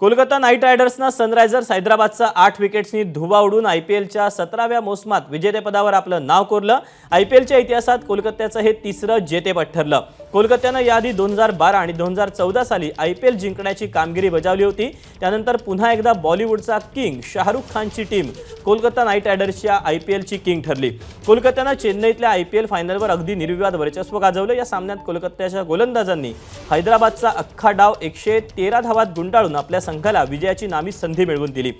Kolkata night रायडर्सनं Sunrisers हैदराबादचा आठ विकेट्सनी धुवा उडून आय पी एलच्या सतराव्या मोसमात विजेतेपदावर आपलं नाव कोरलं. आय पी एलच्या इतिहासात कोलकात्याचं हे तिसरं जेतेपद ठरलं. कोलकात्यानं याआधी दोन हजार बारा आणि दोन हजार चौदा साली आय पी एल जिंकण्याची कामगिरी बजावली होती. त्यानंतर पुन्हा एकदा बॉलिवूडचा किंग शाहरुख खानची टीम कोलकाता नाईट रायडर्सच्या आय पी एलची किंग ठरली. कोलकात्यानं चेन्नईतल्या आय पी एल फायनलवर अगदी निर्विवाद वर्चस्व गाजवलं. या सामन्यात कोलकात्याच्या गोलंदाजांनी हैदराबादचा अख्खा डाव एकशे तेरा धावात गुंडाळून आपल्या संघाला विजयाची नामी संधी मिळवून दिली.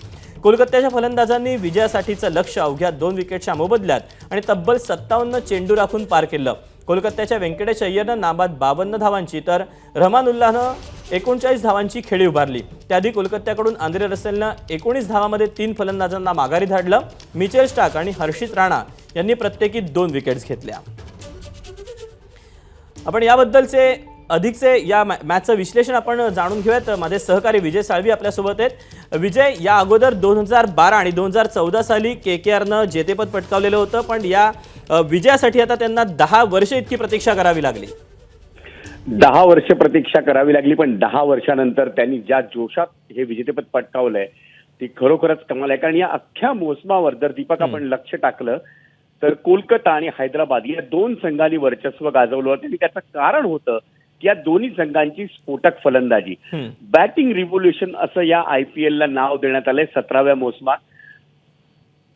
कोलकात्याच्या फलंदाजांनी विजयासाठीचं लक्ष अवघ्या दोन विकेटच्या मोबदल्यात आणि तब्बल सत्तावन्न चेंडू राखून पार केलं. कोलकात्याच्या व्यंकटेश अय्यरनं नाबाद बावन्न धावांची तर रहमानुल्लाहनं एकोणचाळीस धावांची खेळी उभारली. त्याआधी कोलकात्याकडून आंद्रे रसेलनं एकोणीस धावामध्ये तीन फलंदाजांना माघारी धाडलं. मिचेल स्टाक आणि हर्षित राणा यांनी प्रत्येकी दोन विकेट्स घेतल्या. आपण याबद्दलचे अधिकचे या मॅ- मॅचचं विश्लेषण आपण जाणून घेऊयात. माझे सहकारी विजय साळवी आपल्यासोबत आहेत. विजय या अगोदर दोन हजार बारा आणि दोन हजार चौदा साली के के आरनं जेतेपद पटकावलेलं होतं पण या विजयासाठी आता त्यांना दहा वर्ष इतकी प्रतीक्षा करावी लागली. दहा वर्ष प्रतीक्षा करावी लागली पण दहा वर्षानंतर त्यांनी ज्या जोशात हे विजेतेपद पटकावलंय ती खरोखरच कमाल आहे. कारण या अख्ख्या मोसमावर जर दीपक आपण लक्ष टाकलं तर कोलकाता आणि हैदराबाद या दोन संघांनी वर्चस्व गाजवलं होतं. आणि त्याचं कारण होतं या दोन्ही संघांची स्फोटक फलंदाजी. बॅटिंग रिव्होल्युशन असं या आय पी एलला नाव देण्यात आलंय सतराव्या मोसमात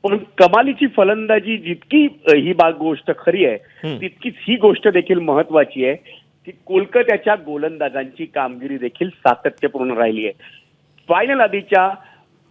पण कमालीची फलंदाजी जितकी ही बाग गोष्ट खरी आहे. तितकीच ही गोष्ट देखील महत्वाची आहे की कोलकात्याच्या गोलंदाजांची कामगिरी देखील सातत्यपूर्ण राहिली आहे फायनल आधीच्या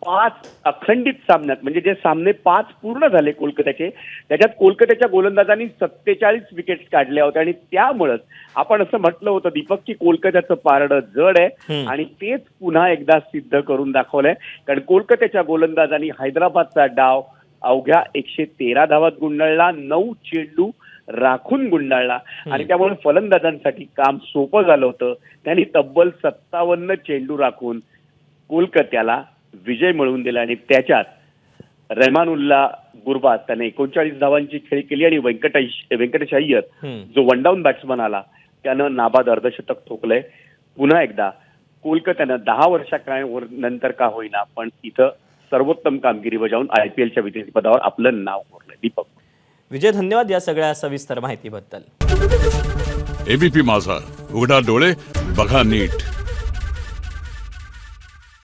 पाच अखंडित सामन्यात म्हणजे जे सामने पाच पूर्ण झाले कोलकात्याचे त्याच्यात कोलकात्याच्या गोलंदाजांनी सत्तेचाळीस विकेट्स काढल्या होत्या आणि त्यामुळंच आपण असं म्हटलं होतं दीपक की कोलकात्याचं पारडं जड आहे. आणि तेच पुन्हा एकदा सिद्ध करून दाखवलंय. कारण कोलकात्याच्या गोलंदाजांनी हैदराबादचा डाव अवघ्या एकशे तेरा धावात गुंडाळला नऊ चेंडू राखून गुंडाळला. आणि त्यामुळे फलंदाजांसाठी काम सोपं झालं होतं. त्यांनी तब्बल सत्तावन्न चेंडू राखून कोलकात्याला विजय मिळवून दिला आणि त्याच्यात रहमानुल्ला गुरबाज त्याने एकोणचाळीस धावांची खेळी केली आणि व्यंकटेश व्यंकटेश अय्यर. जो वन डाऊन बॅट्समन आला त्यानं नाबाद अर्धशतक ठोकलंय. पुन्हा एकदा कोलकात्यानं दहा वर्षा काय नंतर का होईना पण इथं सर्वोत्तम कामगिरी बजावून आय पी एलच्या विजेतेपदावर आपलं नाव कोरलंय. दीपक. विजय धन्यवाद या सगळ्या सविस्तर माहितीबद्दल. एबीपी माझा. उघडा डोळे बघा नीट.